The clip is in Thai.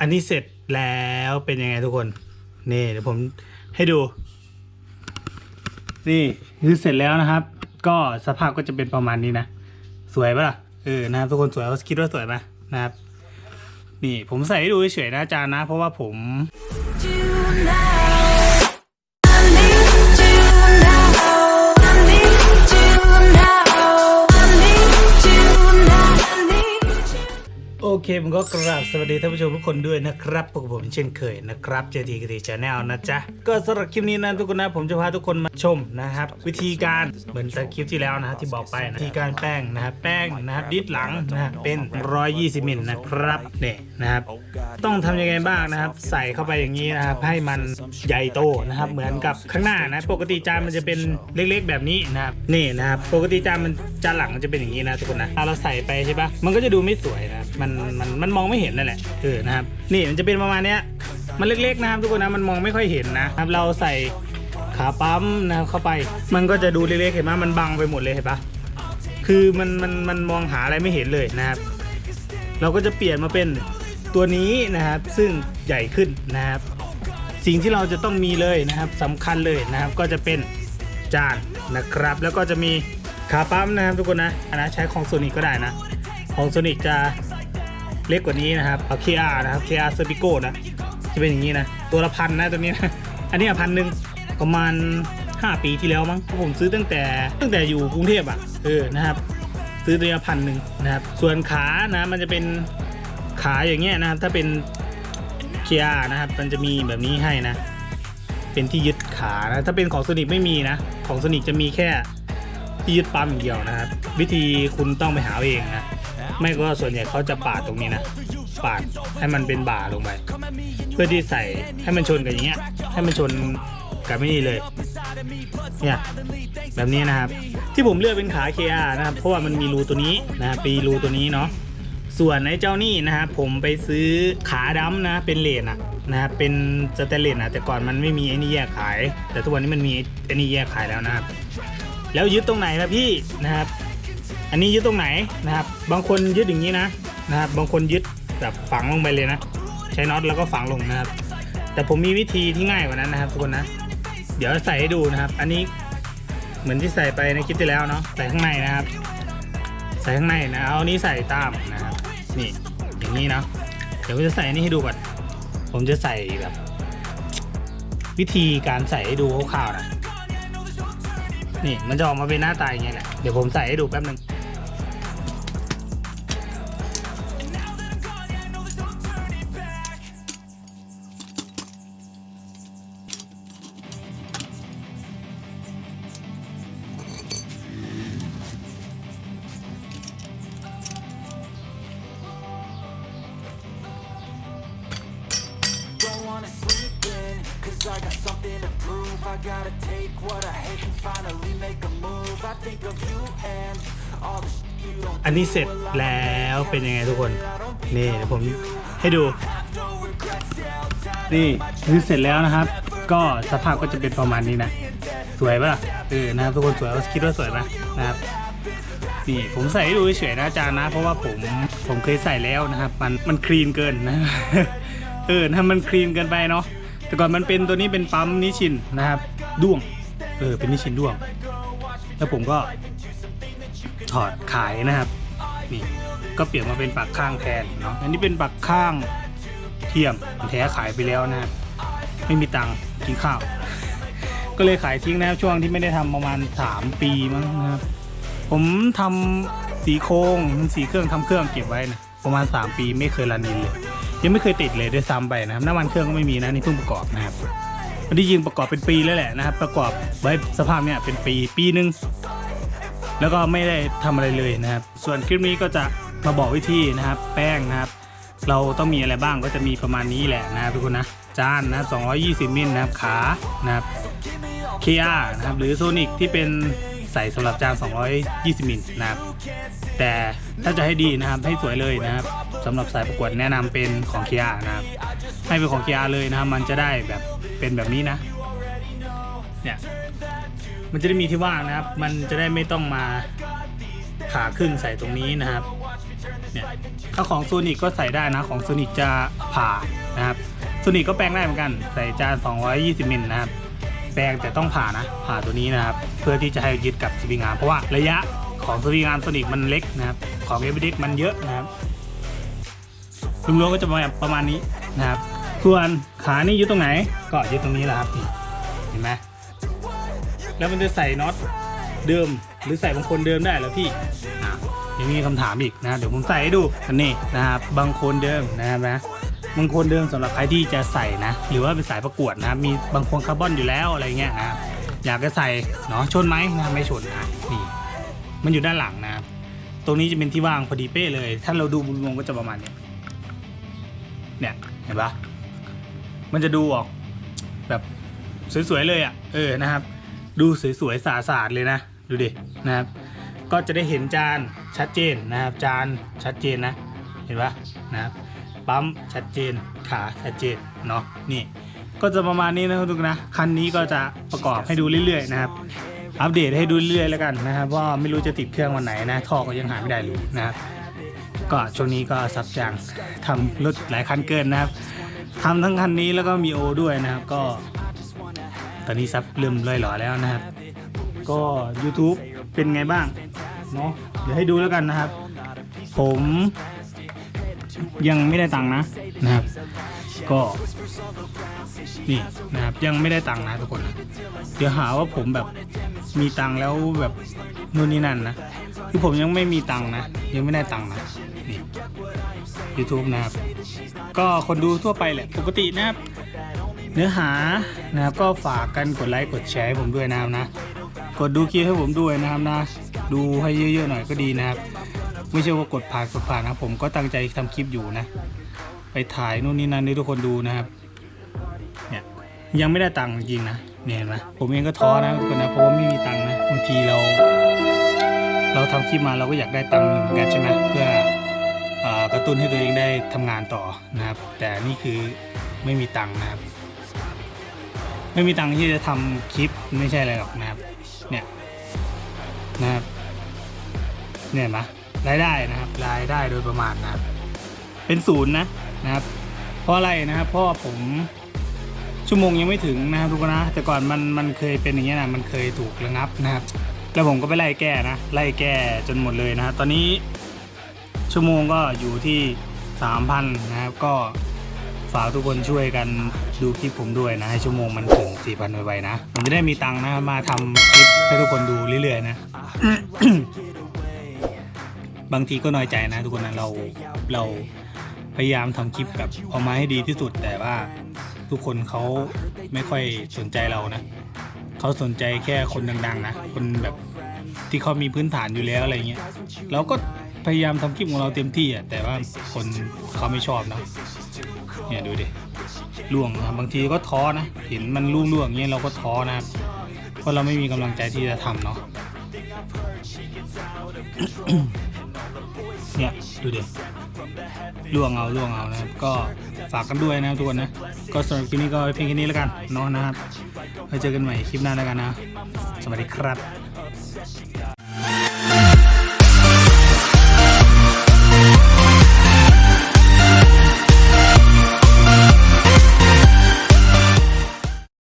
อันนี้เสร็จแล้วเป็นยังไงทุกคน นี่เดี๋ยวผมให้ดู นี่คือเสร็จแล้วนะครับ ก็สภาพก็จะเป็นประมาณนี้นะ สวยปะล่ะเออนะครับทุกคนสวยคิดว่าสวยไหมนะครับ นี่ผมใส่ให้ดูเฉยๆนะอาจารย์นะ เพราะว่าผม เคผมก็กราบสวัสดีท่านผู้ชมทุกคนด้วยนะครับพวกผมเช่นเคยนะครับเจทีกตีชาแนลนะจ๊ะ ก็สำหรับคลิปนี้นะทุกคนนะผมจะพาทุกคนมาชมนะครับ วิธีการเหมือนแต่คลิปที่แล้วนะที่บอกไปนะวิธีการแป้งนะครับแป้งนะครับดิดหลังนะเป็น 120มิลนะครับเนี่ยนะครับ ต้องทำยังไงบ้างนะครับ ใส่เข้าไปอย่างนี้นะครับให้มันใหญ่โตนะครับเหมือนกับข้างหน้านะปกติจานมันจะเป็นเล็กๆแบบนี้นะครับนี่นะครับปกติจานมันจานหลังมันจะเป็นอย่างนี้นะทุกคนนะถ้าเราใส่ไปใช่ปะมันก็จะดูไม่สวยนะมันมันมันมองไม่เห็นนั่นแหละเออนะครับนี่มันจะเป็นประมาณเนี้ยมันเล็กๆนะครับทุกคนนะมันมองไม่ค่อยเห็นนะครับเราใส่ขาปั๊มนะครับเข้าไป มันก็จะดูเล็กๆเห็นไหมมันบังไปหมดเลยเห็นปะคือมันมันมันมองหาอะไรไม่เห็นเลยนะครับ เราก็จะเปลี่ยนมาเป็นตัวนี้นะครับ ซึ่งใหญ่ขึ้นนะครับ สิ่งที่เราจะต้องมีเลยนะครับสำคัญเลยนะครับ ก็จะเป็นจานนะครับ แล้วก็จะมีขาปั๊มนะครับทุกคนนะอันนั้นใช้ของโซนิกก็ได้นะ ของโซนิกจะ เล็กกว่านี้นะครับเอา KR นะครับ KR s e r p i c o นะจะเป็นอย่างนี้นะ ตัวละพันนะตัวนี้นะอันนี้พันหนึ่งประมาณ 5 ปีที่แล้วมั้งผมซื้อตั้งแต่ตั้งแต่อยู่กรุงเทพอะเออนะครับ ซื้อตัวละพันหนึ่งนะครับ ส่วนขานะมันจะเป็นขาอย่างเงี้ยนะครับ ถ้าเป็นเคียนะครับ มันจะมีแบบนี้ให้นะ เป็นที่ยึดขานะถ้าเป็นของโซนิกไม่มีนะ ของโซนิกจะมีแค่ที่ยึดปั๊มอย่างเดียวนะครับ วิธีคุณต้องไปหาเองนะ ไม่ก็ส่วนใหญ่เขาจะปาดตรงนี้นะปาดให้มันเป็นบ่าลงไป เพื่อที่ใส่ให้มันชนกับอย่างเงี้ย ให้มันชนกับไม่นี่เลย เนี่ยแบบนี้นะครับ ที่ผมเลือกเป็นขา KR นะครับ เพราะว่ามันมีรูตัวนี้นะครับปีรูตัวนี้เนาะส่วนไอ้เจ้านี่นะครับผมไปซื้อขาดำนะเป็นเลนอะนะครับเป็นสเตนเลสอะแต่ก่อนมันไม่มีไอ้นี่แยกขาย แต่ทุกวันนี้มันมีไอ้นี่แยกขายแล้วนะครับแล้วยึดตรงไหนนะพี่นะครับ อันนี้ยึดตรงไหนนะครับ บางคนยึดอย่างนี้นะนะครับ บางคนยึดแบบฝังลงไปเลยนะ ใช้น็อตแล้วก็ฝังลงนะครับ แต่ผมมีวิธีที่ง่ายกว่านั้นนะครับทุกคนนะ เดี๋ยวใส่ให้ดูนะครับ อันนี้เหมือนที่ใส่ไปในคลิปที่แล้วเนาะ ใส่ข้างในนะครับ ใส่ข้างในนะ เอาอันนี้ใส่ตามนะครับ นี่อย่างนี้เนาะ เดี๋ยวผมจะใส่นนี้ให้ดูก่อน ผมจะใส่แบบ วิธีการใส่ให้ดูคร่าวๆนะนี่มันจะออกมาเป็นหน้าตาอย่างเงี้ยแหละ เดี๋ยวผมใส่ให้ดูแป๊บนึง Don't wanna sleep in, cause I got something to prove. I gotta take what I hate and finally make a move. I think of you and all the shit you don't อันนี้เสร็จแล้วเป็นยังไงทุกคน นี่เดี๋ยวผมให้ดู นี่คือเสร็จแล้วนะครับ ก็สภาพก็จะเป็นประมาณนี้นะ สวยปะล่ะเออนะครับทุกคนสวยคิดว่าสวยไหมนะครับนี่ผมใส่ให้ดูเฉยๆนะอาจารย์นะ เพราะว่าผมผมเคยใส่แล้วนะครับ มันมันคลีนเกินนะ เออถ้ามันคลีนเกินไปเนาะแต่ก่อนมันเป็นตัวนี้เป็นปั๊มนิชินนะครับด้วงเออเป็นนิชินด้วง แล้วผมก็ถอดขายนะครับนี่ก็เปลี่ยนมาเป็นปักข้างแทนเนาะอันนี้เป็นปักข้างเทียมแท้ขายไปแล้วนะครับไม่มีตังค์กินข้าว ก็เลยขายทิ้งนะครับช่วงที่ไม่ได้ทำประมาณ 3 ปีมั้งนะครับผมทำสีโครงสีเครื่องทำเครื่องเก็บไว้นะประมาณ 3 ปีไม่เคยรันอินเลย ยังไม่เคยติดเลยด้วยซ้ำไปนะครับน้ำมันเครื่องก็ไม่มีนะนี่เพิ่งประกอบนะครับอันที่จริงประกอบเป็นปีแล้วแหละนะครับ ประกอบไว้สภาพเนี้ยเป็นปีปีหนึ่งแล้วก็ไม่ได้ทำอะไรเลยนะครับ ส่วนคลิปนี้ก็จะมาบอกวิธีนะครับ แป้งนะครับ เราต้องมีอะไรบ้างก็จะมีประมาณนี้แหละนะครับทุกคนนะจานนะครับ220มิลนะครับขานะครับ KR นะครับหรือโซนิกที่เป็น ส่สำหรับจาน 220 มิลนะครับ แต่ถ้าจะให้ดีนะครับให้สวยเลยนะครับสำหรับสายประกวดแนะนำเป็นของ KR นะครับ ให้เป็นของ KR เลยนะครับ มันจะได้แบบเป็นแบบนี้นะ เนี่ยมันจะได้มีที่ว่างนะครับ มันจะได้ไม่ต้องมาผ่าครึ่งใส่ตรงนี้นะครับ เนี่ย ถ้าของโซนิกก็ใส่ได้นะ ของโซนิกจะผ่านะครับโซนิกก็แปลงได้เหมือนกัน ใส่จาน 220 มิลนะครับ แปลงแต่ต้องผ่านะ ผ่าตัวนี้นะครับ เพื่อที่จะให้ยึดกับสวิงอาร์มเพราะว่าระยะของสวิงอาร์มโซนิกมันเล็กนะครับ ของเอเวอเด็กมันเยอะนะครับรวมๆก็จะประมาณประมาณนี้นะครับ ส่วนขานี่ยึดตรงไหน ก็ยึดตรงนี้แหละครับนี่เห็นไหมแล้วมันจะใส่น็อตเดิมหรือใส่บางคนเดิมได้หรอพี่ยังมีคำถามอีกนะเดี๋ยวผมใส่ให้ดูอันนี้นะครับบางคนเดิมนะครับนะบางคนเดิมสำหรับใครที่จะใส่นะ หรือว่าเป็นสายประกวดนะมีบางคนคาร์บอนอยู่แล้วอะไรเงี้ยนะครับ อยากจะใส่เนาะชนไหมนะไม่ชนนะนี่ มันอยู่ด้านหลังนะครับตรงนี้จะเป็นที่ว่างพอดีเป๊ะเลย ถ้าเราดูมุมมองก็จะประมาณเนี้ยเนี่ยเห็นปะมันจะดูออกแบบสวยๆเลยอะเออนะครับ ดูสวยๆสะอาดๆเลยนะ ดูดินะครับ ก็จะได้เห็นจานชัดเจนนะครับ จานชัดเจนนะ เห็นปะนะครับปั๊มชัดเจนขาชัดเจนเนาะนี่ ก็จะประมาณนี้นะครับทุกคนนะคันนี้ก็จะประกอบให้ดูเรื่อยๆนะครับอัปเดตให้ดูเรื่อยๆแล้วกันนะครับว่าไม่รู้จะติดเครื่องวันไหนนะท่อก็ยังหาไม่ได้เลยนะครับก็ช่วงนี้ก็ซับจางทำรถหลายคันเกินนะครับทำทั้งคันนี้แล้วก็มีโอด้วยนะครับก็ ตอนนี้ซับเริ่มลอยหล่อแล้วนะครับ ก็ YouTube เป็นไงบ้างเนาะเดี๋ยวให้ดูแล้วกันนะครับ ผมยังไม่ได้ตังค์นะนะครับ ก็นี่นะครับยังไม่ได้ตังค์นะทุกคนนะเดี๋ยวหาว่าผมแบบมีตังค์แล้วแบบนู่นนี่นั่นนะคือผมยังไม่มีตังค์นะ ยังไม่ได้ตังค์นะนี่ YouTube นะครับ ก็คนดูทั่วไปแหละปกตินะครับ เนื้อหานะครับก็ฝากกันกดไลค์กดแชร์ให้ผมด้วยนะครับนะ กดดูคลิปให้ผมด้วยนะครับนะ ดูให้เยอะๆหน่อยก็ดีนะครับ ไม่ใช่ว่ากดผ่านกดผ่านนะผมก็ตั้งใจทำคลิปอยู่นะ ไปถ่ายนู่นนี่นั่นให้ทุกคนดูนะครับ เนี่ยยังไม่ได้ตังค์จริงๆนะเนี่ยเห็นไหมผมเองก็ท้อนะทุกคนนะเพราะว่าไม่มีตังค์นะบางทีเรา เราทำคลิปมาเราก็อยากได้ตังค์เหมือนกันใช่ไหมเพื่ออกระตุ้นให้ตัวเองได้ทำงานต่อนะครับ แต่นี่คือไม่มีตังค์นะครับ ไม่มีตังค์ที่จะทำคลิปไม่ใช่อะไรหรอกนะครับ เนี่ยนะครับเนี่ยนไหมรายได้นะครับรายได้โดยประมาณนะครับเป็นศูนย์นะ นะครับ เพราะอะไรนะครับเพราะผมชั่วโมงยังไม่ถึงนะครับทุกคนนะแต่ก่อนมันมันเคยเป็นอย่างเงี้ยนะมันเคยถูกระงับนะครับ แล้วผมก็ไปไล่แก้นะไล่แก้จนหมดเลยนะครับตอนนี้ชั่วโมงก็อยู่ที่สามพันนะครับก็ฝากทุกคนช่วยกันดูคลิปผมด้วยนะ ให้ชั่วโมงมันถึงสี่พันไวๆนะ ผมจะได้มีตังค์นะมาทำคลิปให้ทุกคนดูเรื่อยๆนะ บางทีก็น้อยใจนะทุกคนนะเราเรา พยายามทำคลิปแบบออกมาให้ดีที่สุด แต่ว่าทุกคนเขาไม่ค่อยสนใจเรานะเขาสนใจแค่คนดัง ๆ นะ คนแบบที่เขามีพื้นฐานอยู่แล้วอะไรเงี้ยเราก็พยายามทำคลิปของเราเต็มที่อะแต่ว่าคนเขาไม่ชอบนะเนี่ยดูดิล่วงนะบางทีก็ท้อนะเห็นมันล่วงๆอย่างเงี้ยเราก็ท้อนะครับเพราะเราไม่มีกำลังใจที่จะทำเนาะ เนี่ยดูดิล่วงเอาล่วงเอานะครับก็ฝากกันด้วยนะทุกคนนะ ก็สำหรับคลิปนี้ก็เพียงแค่นี้แล้วกันเนาะนะครับไว้เจอกันใหม่คลิปหน้าแล้วกันนะ สวัสดีครับ